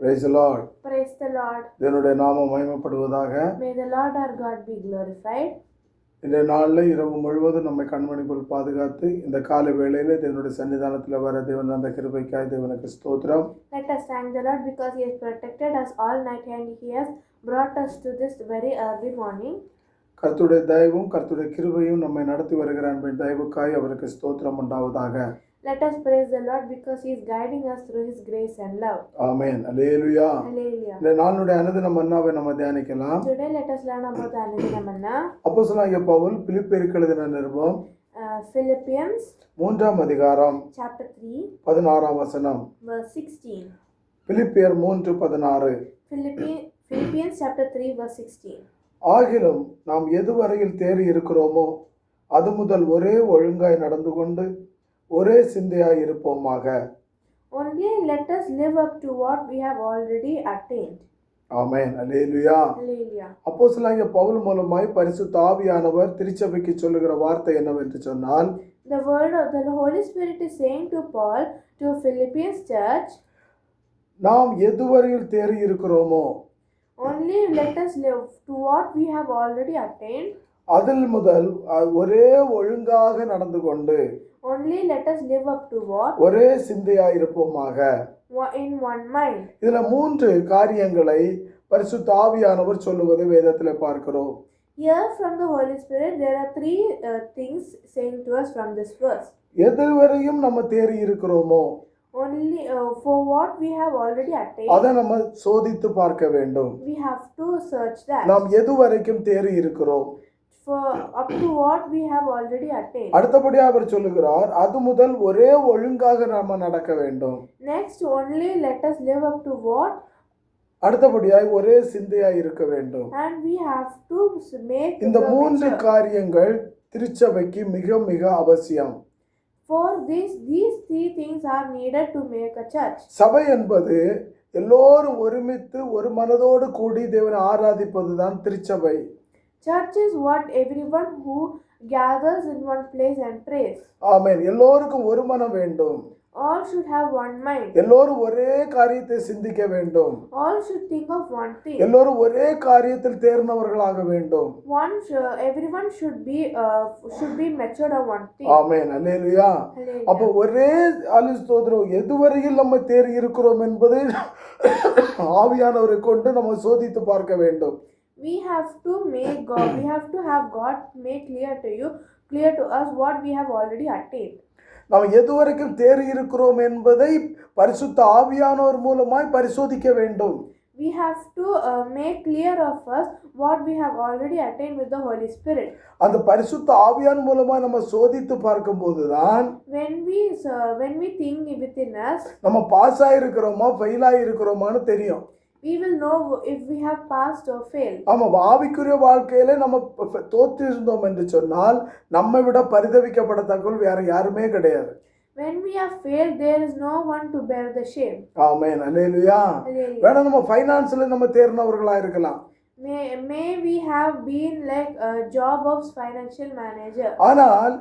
Praise the Lord. Praise the Lord. தேவனுடைய நாமம் மகிமைப்படுவதாக May the Lord our God be glorified. இந்த நாளில் இரவு முழுவதும் நம்மை கண்மணி போல் பாதுகாத்து இந்த காலை வேளையில தேவனுடைய சன்னிதானத்தில் வர தேவன் அந்த கிருபைக்காய் தேவனுக்கு ஸ்தோத்திரம் Let us thank the Lord because He has protected us all night and He has brought us to this very early morning. கர்த்தருடைய தயவும் கர்த்தருடைய கிருபையும் நம்மை நடத்தி வருகிற அன்பின் தயவுக்காய் அவருக்கு ஸ்தோத்திரம் உண்டாவதாக Let us praise the Lord because He is guiding us through His grace and love. ஆமென் அல்லேலுயா Hallelujah. இந்த நாளுடைய அனுதின மன்னாவை நம்ம தியானிக்கலாம் Today let us learn about the Anandina Manna. அப்போ சொன்னாங்க பவுல் பிலிப்பேருக்கு எழுதின நிருபம் Uh, Philippians மூன்றாம் அதிகாரம் chapter 3 பதினாறாம் வசனம் verse 16. பிலிப்பியர் மூன்று பதினாறு Philippi- Philippians chapter 3 verse 16. ஆகிலும் நாம் எதுவரையில் தேறி இருக்கிறோமோ அது முதல் ஒரே ஒழுங்காய் நடந்து கொண்டு ஒரே சிந்தையாய் இருப்போமாக Only let us live up to what we have already attained. ஆமென் அல்லேலுயா Hallelujah. அப்போ சொல்லாங்க பவுல் மூலமாய் பரிசுத்த ஆவியானவர் திருச்சபைக்கு சொல்லுகிற வார்த்தை என்னவென்று சொன்னால் The word of the Holy Spirit is saying to Paul to Philippians church, நாம் எதுவரையில் தேறி இருக்கிறோமோ only let us live to what we have already attained. அதில் முதல் அஹ், ஒரே ஒழுங்காக நடந்து கொண்டு Only let us live up to what? ஒரே சிந்தையாய் இருப்போமாக In one mind. இதுல மூன்று காரியங்களை பரிசுத்த ஆவியானவர் சொல்லுவதை வேதத்தில் பார்க்கிறோம் Here from the Holy Spirit, there are three uh, things saying to us from this verse. எதுவரையும் நம்ம தேறி இருக்கிறோமோ Only uh, for what we have already attained, அதை நம்ம சோதித்து பார்க்க வேண்டும் we have to search that. நாம் எதுவரைக்கும் தேறி இருக்கிறோம் For up to what we have already attained. அடுத்தபடியாக அவர் சொல்லுகிறார் அது முதல் ஒரே ஒழுங்காக நாம நடக்க வேண்டும் Next, only let us live up to what அடுத்தபடியாய் ஒரே சிந்தையாய் இருக்க வேண்டும் and we have to s- make இந்த மூன்று. காரியங்கள் திருச்சபைக்கு மிக மிக அவசியம் For this, these three things are needed to make a church. சபை என்பது எல்லோரும் ஒருமித்து ஒரு மனதோடு கூடி தேவனை ஆராதிப்பதுதான் திருச்சபை Church is what everyone who gathers in one place and prays. ஆமென் எல்லோருக்கும் ஒரு மனம் வேண்டும் All should have one mind. எல்லோரும் ஒரே காரியத்தை சிந்திக்க வேண்டும் All should think of one thing. எல்லோரும் ஒரே காரியத்தில் தேர்ந்தவர்களாக வேண்டும் One, sh- everyone should be uh, should be matured on one thing. ஆமென் அல்லேலுயா அப்போ. ஒரே அலு ஸ்தோத்திரம் எதுவரையில் நம்ம தேறி இருக்கிறோம் என்பதை ஆவியானவரை கொண்டு நம்ம சோதித்து பார்க்க வேண்டும் We have to make God. We have to have God make clear to you, clear to us what we have already attained. நாம் எதுவரைக்கும் தேறி இருக்கிறோம் என்பதை பரிசுத்த ஆவியானவர் மூலமாய் பரிசோதிக்க வேண்டும் We have to uh, make clear of us what we have already attained with the Holy Spirit. அந்த பரிசுத்த ஆவியான் மூலமாய் நம்ம சோதித்து பார்க்கும்போது தான் When we uh, when we think within us, நம்ம பாஸ் ஆகிருக்கிறோமா ஃபெயில் ஆகிருக்கிறோமான்னு தெரியும் we will know if we have passed or failed. ஆமாம் ஆவிக்குரிய வாழ்க்கையில நம்ம தோற்றிருந்தோம் என்று சொன்னால் நம்மை விட பரிதவிக்கப்படத்தக்கவள் வேற யாருமே கிடையாது When we have failed, there is no one to bear the shame. Amen Hallelujah. வேணா நம்ம ஃபைனான்ஸில் நம்ம தேர்ந்தவர்களாக இருக்கலாம் May, may we have been like a job of financial manager. ஆனால்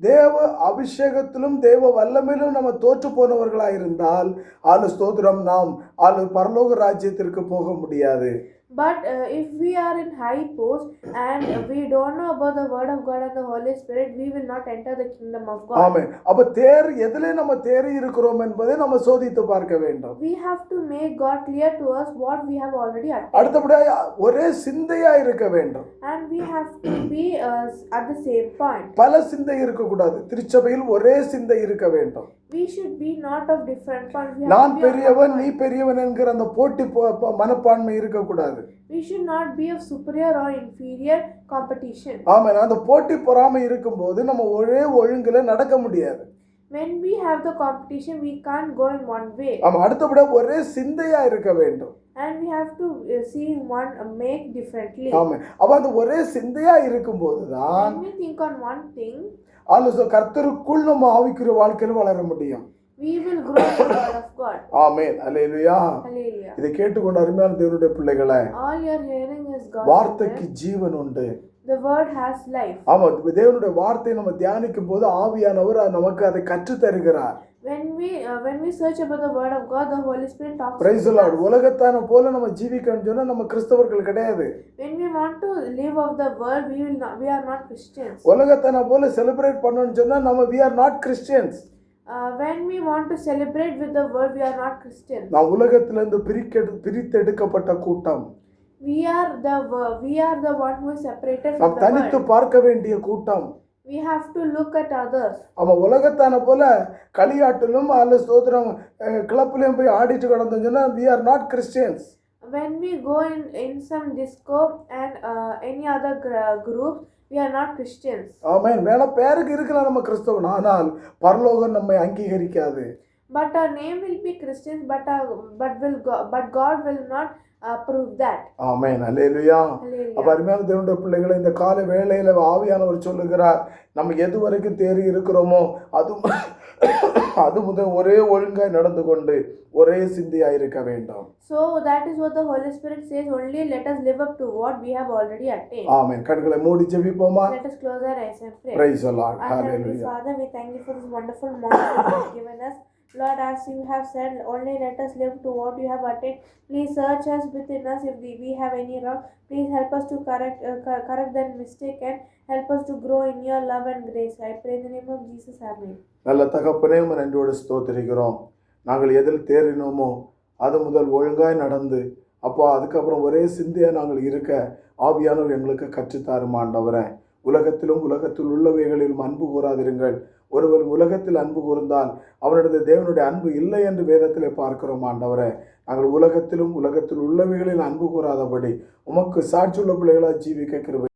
தேவ அபிஷேகத்திலும் தேவ வல்லமையிலும் நம்ம தோற்று போனவர்களாக இருந்தால் ஆளு ஸ்தோத்திரம் நாம் ஆளு பரலோக ராஜ்யத்திற்கு போக முடியாது. But uh, if we are in high post and we don't know about the word of God and the Holy Spirit, we will not enter the kingdom of God. ஆமென் அப்ப தேர் எதிலே நம்ம தேறி இருக்கிறோம் என்பதை நம்ம சோதித்து பார்க்க வேண்டும் We have to make God clear to us what we have already attained. அடுத்தபடியாக ஒரே சிந்தையா இருக்க வேண்டும் And we have to be uh, at the same point. பல சிந்தை இருக்கக்கூடாது திருச்சபையில் ஒரே சிந்தை இருக்க வேண்டும் We should be not of different points. We, have நான் பெரியவன் நீ. பெரியவன் என்கிற அந்த போட்டி போ- போ- மனப்பான்மை இருக்கக்கூடாது we should not be of superior or inferior competition. ஆமாம் அந்த போட்டி பொறாமை இருக்கும்போது நம்ம ஒரே ஒழுங்குல நடக்க முடியாது When we have the competition, we can't go in one way. ஆமா அடுத்தபடியாக ஒரே சிந்தையா இருக்க வேண்டும் And we have to uh, see one uh, make differently. ஆமா அப்ப அந்த ஒரே சிந்தையா இருக்கும்போது தான் we think on one thing, ஆலோசனை கர்த்தருக்குள் நம்ம ஆவிக்குரிய வாழ்க்கையில் வளர முடியும் we will grow in the word of God. ஆமென் அல்லேலுயா Hallelujah. இதை கேட்டுக்கொண்டு அருமையான தேவனுடைய பிள்ளைகளை வார்த்தைக்கு. ஜீவன் உண்டு The word has life. ஆமா தேவனுடைய வார்த்தையை நம்ம தியானிக்கும் போது ஆவியானவர் நமக்கு அதை கற்றுத் தருகிறார் when we uh, when we search about the word of God, the Holy Spirit talks. Praise to us. உலகத்தான போல நம்ம ஜீவிக்கணும்னு சொன்னா நம்ம கிறிஸ்தவர்கள் கிடையாது When we want to live of the world, we will not. We are not Christians. உலகத்தான போல celebrate பண்ணணும்னு சொன்னா நம்ம we are not Christians when we want to celebrate with the world, we are not Christians. நான் உலகத்திலிருந்து பிரிக்க பிரித்தெடுக்கப்பட்ட கூட்டம் We are the we are the one who is separated from நாம் the தனித்து. பார்க்க வேண்டிய கூட்டம் We have to look at others. அவன் உலகத்தான போல களியாட்டிலும் அல்ல ஸ்தோத்திரம் அஹ், கிளப்புலையும் போய் ஆடிட்டு கிடந்தோம்னு சொன்னா we are not Christians When we go in in some disco and uh, any other gr- groups, we are not Christians. Amen வேணா பேருக்கு இருக்கலாம் நம்ம கிறிஸ்தவன் ஆனால் பரலோகம் நம்மை அங்கீகரிக்காது But our name will be Christians, but our, but will go, but God will not uh, prove that. ஆமென் அல்லேலுயா அப்ப. அருமையான தேவனுடைய பிள்ளைகளை இந்த கால வேளையில ஆவியானவர் சொல்லுகிறார் நம்ம எது வரைக்கும் தேறி இருக்கிறோமோ அது அது முதல் ஒரே ஒழுங்காய் நடந்து கொண்டு ஒரே சிந்தியாய் இருக்க வேண்டும் So that is what the Holy Spirit says. Only let us live up to what we have already attained. ஆமென் கண்களை மூடி ஜெபிப்போமா Let us close our eyes and pray. Praise Our Heavenly ஹalleluya Father, we thank you for this wonderful morning you have given us. Lord, as you have said, only let us live to what you have attained. Please search us within us if we, we have any wrong. Please help us to correct uh, correct that mistake and help us to grow in your love and grace. I pray in the name of Jesus. Amen. நல்ல தகப்பனே உம்மை நன்றியோடு ஸ்தோத்திரிக்கிறோம் நாங்கள் எதில் தேறினோமோ அது முதல் ஒழுங்காய் நடந்து அப்போ அதுக்கப்புறம் ஒரே சிந்தையாக நாங்கள் இருக்க ஆவியானவர் எங்களுக்கு கற்றுத்தாருமாண்டவரேன் உலகத்திலும் உலகத்தில் உள்ளவைகளிலும் அன்பு கூறாதிருங்கள். ஒருவர் உலகத்தில் அன்பு கூர்ந்தால் அவனுடைய தேவனுடைய அன்பு இல்லை என்று வேதத்திலே பார்க்கிறோம் ஆண்டவரே. நாங்கள் உலகத்திலும் உலகத்தில் உள்ளவைகளில் அன்பு கூறாதபடி உமக்கு சாட்சியுள்ள பிள்ளைகளாக ஜீவிக்க கிருவை